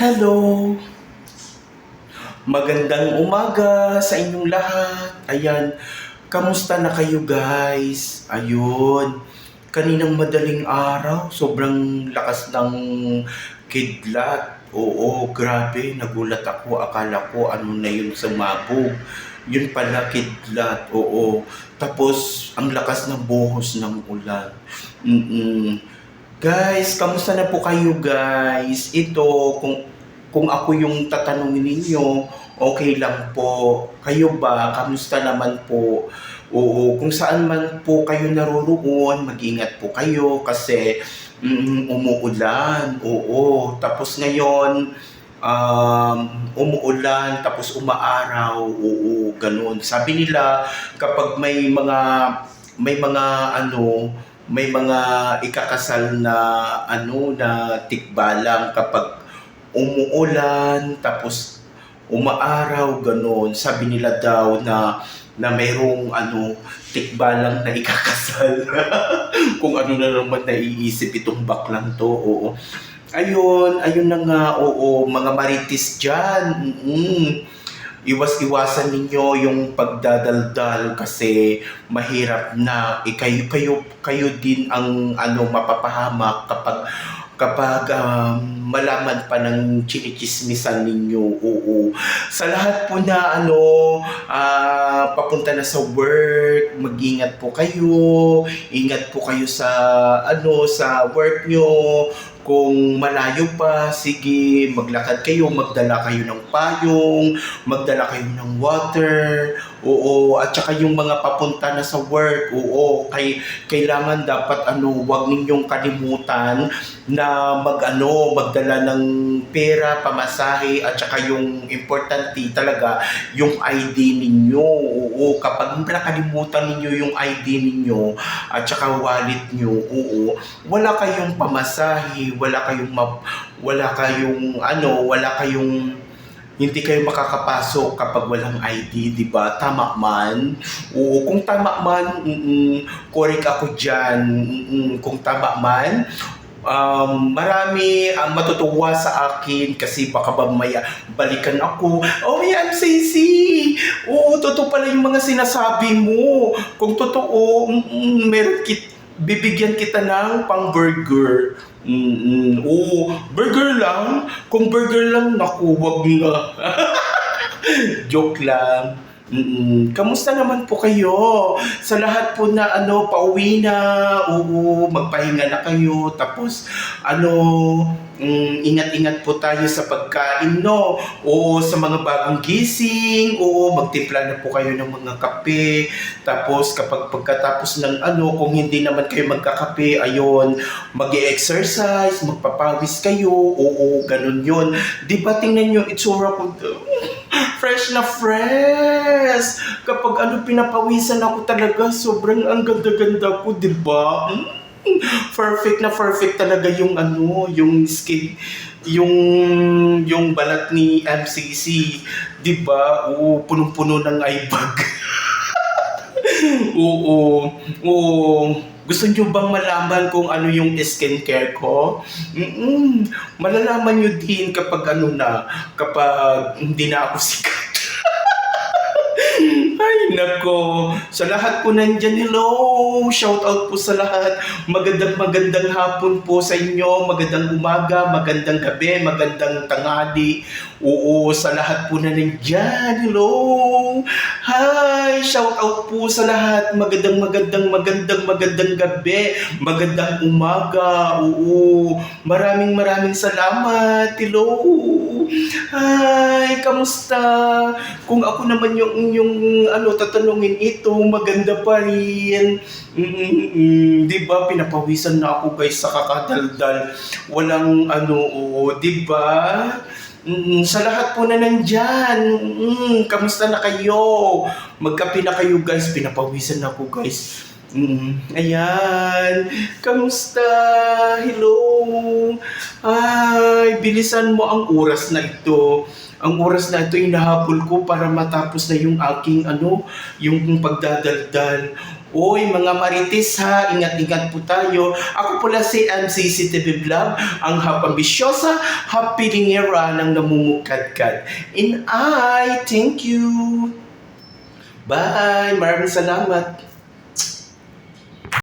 Hello! Magandang umaga sa inyong lahat. Ayan, kamusta na kayo guys? Ayun, kaninang madaling araw, sobrang lakas ng kidlat. Oo, grabe, nagulat ako. Akala ko ano na yun sumabog. Yun pala kidlat, oo. Tapos, ang lakas ng buhos ng ulan. Mm-mm. Guys, kamusta na po kayo guys? Ito, kung kung ako yung tatanungin ninyo, okay lang po. Kayo ba? Kamusta naman po? Oo, kung saan man po kayo naroroon, mag-ingat po kayo kasi mm, umuulan. Oo, tapos ngayon, um, umuulan, tapos umaaraw. Oo, ganun. Sabi nila, kapag may mga may mga ano, may mga ikakasal na ano na tikbalang kapag umuulan tapos umaaraw ganon. Sabi nila daw na na mayroong ano tikbalang na ikakasal. Kung ano na naman naiisip itong baklang to oo. Ayun ayun na nga oo mga maritis dyan mm iwas-iwasan ninyo yung pagdadaldal kasi mahirap na eh, kayo kayo din ang ano mapapahamak kapag kapag um, malaman pa ng chinichismisan ninyo. Oo. Sa lahat po na ano ah, papunta na sa work mag-ingat po kayo. Ingat po kayo sa ano sa work nyo kung malayo pa, sige, maglakad kayo, magdala kayo ng payong, magdala kayo ng water, oo, at saka yung mga papunta na sa work, oo, kay, kailangan dapat ano, wag ninyong kalimutan na mag ano, magdala ng pera, pamasahe, at saka yung importante talaga, yung ID ninyo, oo, kapag nakalimutan ninyo yung ID ninyo, at saka wallet nyo, oo, wala kayong pamasahe, wala kayong map, wala kayong ano, wala kayong hindi kayo makakapasok kapag walang ID, di ba? Tama man. Oo, kung tama man, mm correct ako dyan. Mm-mm, kung tama man, um, marami ang matutuwa sa akin kasi baka mamaya balikan ako. Oh, yan, Sisi! Oo, totoo pala yung mga sinasabi mo. Kung totoo, mm, meron kit bibigyan kita ng pang burger. Mm-mm. Oo, burger lang. Kung burger lang, naku, wag na. Joke lang. Mm-mm. Kamusta naman po kayo? Sa lahat po na ano, pauwi na, oo, magpahinga na kayo. Tapos, ano, mm, ingat-ingat po tayo sa pagkain, no? Oo, sa mga bagong gising, oo, magtimpla na po kayo ng mga kape. Tapos, kapag pagkatapos ng ano, kung hindi naman kayo magkakape, ayon, mag exercise magpapawis kayo, oo, ganun yun. Di ba tingnan nyo, itsura ko, fresh na fresh. Kapag ano pinapawisan ako talaga, sobrang ang ganda-ganda ko, 'di ba? Mm, Perfect na perfect talaga yung ano, yung skin, yung yung balat ni MCC, 'di ba? Oo, punong-puno ng eye bag. oo, oo. Gusto nyo bang malaman kung ano yung skincare ko? Mm-mm. Malalaman nyo din kapag ano na, kapag hindi na ako sikat. Ay, nako. Sa lahat po nandyan, hello! Shout out po sa lahat. Magandang magandang hapon po sa inyo. Magandang umaga, magandang gabi, magandang tanghali. Oo, sa lahat po na nandyan, hello! Hi! Shout out po sa lahat. Magandang magandang magandang magandang gabi. Magandang umaga. Oo. Maraming maraming salamat. Hello! Hi! Kamusta? Kung ako naman yung, yung ano, tatanungin ito, maganda pa rin. Mm-mm, di? Pinapawisan na ako guys sa kakadaldal. Walang ano, oo, di ba? Mm, sa lahat po na nandyan, mm, kamusta na kayo? Magkape na kayo guys, pinapawisan na ako guys. Mm, ayan, kamusta? Hello? Ay, bilisan mo ang oras na ito. Ang oras na ito inahabol ko para matapos na yung aking ano, yung pagdadaldal. Uy, mga marites ha, ingat-ingat po tayo. Ako pala si MCC TV Vlog, ang hapambisyosa, hapilingera ng namumukadkad. And I thank you. Bye! Maraming salamat.